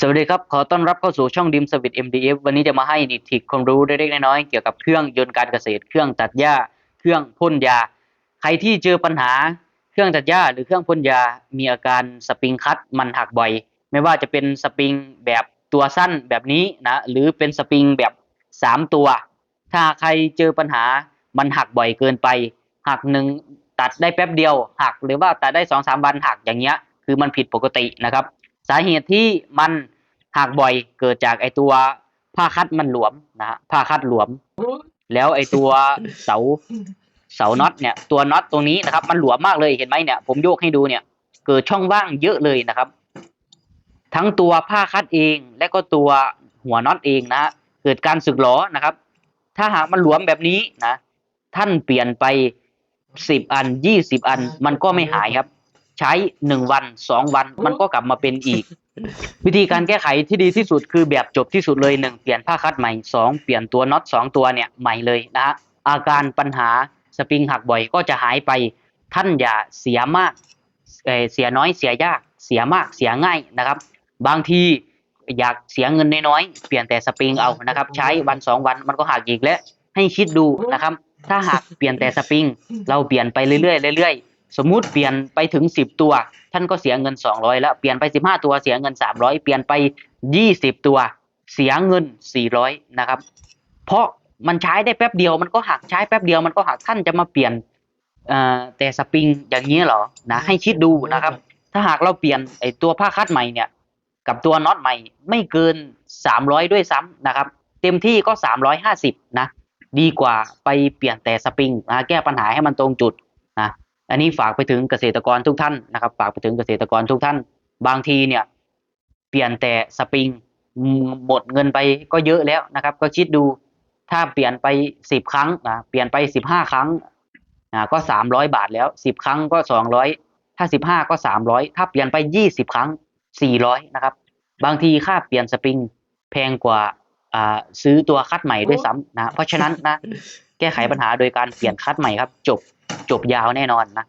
สวัสดีครับ ขอต้อนรับเข้าสู่ช่องดิมสวิต MDF วันนี้จะมาให้นิทิความรู้เล็กๆน้อยๆเกี่ยวกับเครื่องยนต์การเกษตร เครื่องตัดหญ้า เครื่องพ่นยา ใครที่เจอปัญหาเครื่องตัดหญ้าหรือเครื่องพ่นยา มีอาการสปริงคัตมันหักบ่อย ไม่ว่าจะเป็นสปริงแบบตัวสั้นแบบนี้นะ หรือเป็นสปริงแบบสามตัว ถ้าใครเจอปัญหามันหักบ่อยเกินไป หักหนึ่งตัดได้แป๊บเดียวหัก หรือว่าตัดได้สองสามวันหักอย่างเงี้ย คือมันผิดปกตินะครับ สาเหตุที่มันหักบ่อยเกิดจากไอตัวผ้าคัดมันหลวมนะฮะผ้าคัดหลวม แล้วไอตัวเสาเสาน็อตเนี่ยตัวน็อตตรงนี้นะครับ มันหลวมมากเลยเห็นไหมเนี่ยผมโยกให้ดูเนี่ย เกิดช่องว่างเยอะเลยนะครับ ทั้งตัวผ้าคัดเองและก็ตัวหัวน็อตเองนะฮะเกิดการสึกหรอนะครับ ถ้าหากมันหลวมแบบนี้นะ ท่านเปลี่ยนไปสิบอันยี่สิบอัน มันก็ไม่หายครับ ใช้หนึ่งวันสองวันมันก็กลับมาเป็นอีก วิธีการแก้ไขที่ดีที่สุดคือแบบจบที่สุดเลยหนึ่งเปลี่ยนผ้าคัดใหม่สองเปลี่ยนตัวน็อตสองตัวเนี่ยใหม่เลยนะฮะอาการปัญหาสปริงหักบ่อยก็จะหายไปท่านอย่าเสียมากเอ่อเสียน้อยเสียยากเสียมากเสียง่ายนะครับ บางทีอยากเสียเงินน้อยๆเปลี่ยนแต่สปริงเอานะครับ ใช้วันสองวันมันก็หักอีกแล้วให้คิดดูนะครับ ถ้าหากเปลี่ยนแต่สปริง เราเปลี่ยนไปเรื่อยๆเรื่อยๆ สมมุติเปลี่ยนไปถึงสิบตัว ท่านก็เสียเงินสองร้อยแล้ว เปลี่ยนไปสิบห้าตัวเสียเงินสามร้อยเปลี่ยนไปยี่สิบตัว เสียเงินสี่ร้อยนะครับ เพราะมันใช้ได้แป๊บเดียวมันก็หักใช้แป๊บเดียวมันก็หักท่านจะมาเปลี่ยนเอ่อแต่สปริงอย่างนี้เหรอนะให้คิดดูนะครับ ถ้าหากเราเปลี่ยนไอตัวผ้าคัดใหม่เนี่ย กับตัวน็อตใหม่ไม่เกินสามร้อยด้วยซ้ำนะครับ เต็มที่ก็สามร้อยห้าสิบนะ ดีกว่าไปเปลี่ยนแต่สปริงนะแก้ปัญหาให้มันตรงจุดนะ อันนี้ฝากไปถึงเกษตรกรทุกท่านนะครับ ฝากไปถึงเกษตรกรทุกท่าน บางทีเนี่ย เปลี่ยนแต่สปริงหมดเงินไปก็เยอะแล้วนะครับ ก็คิดดูถ้าเปลี่ยนไปสิบครั้งนะเปลี่ยนไปสิบห้าครั้งนะก็สามร้อยบาทแล้วสิบครั้งก็สองร้อยถ้าสิบห้าก็สามร้อยถ้าเปลี่ยนไปยี่สิบครั้งสี่ร้อยนะครับ บางทีค่าเปลี่ยนสปริงแพงกว่าอ่าซื้อตัวคัดใหม่ด้วยซ้ำนะ เพราะฉะนั้นนะ แก้ไขปัญหาโดยการเปลี่ยนคัดใหม่ครับ จบ จบยาวแน่นอนนะ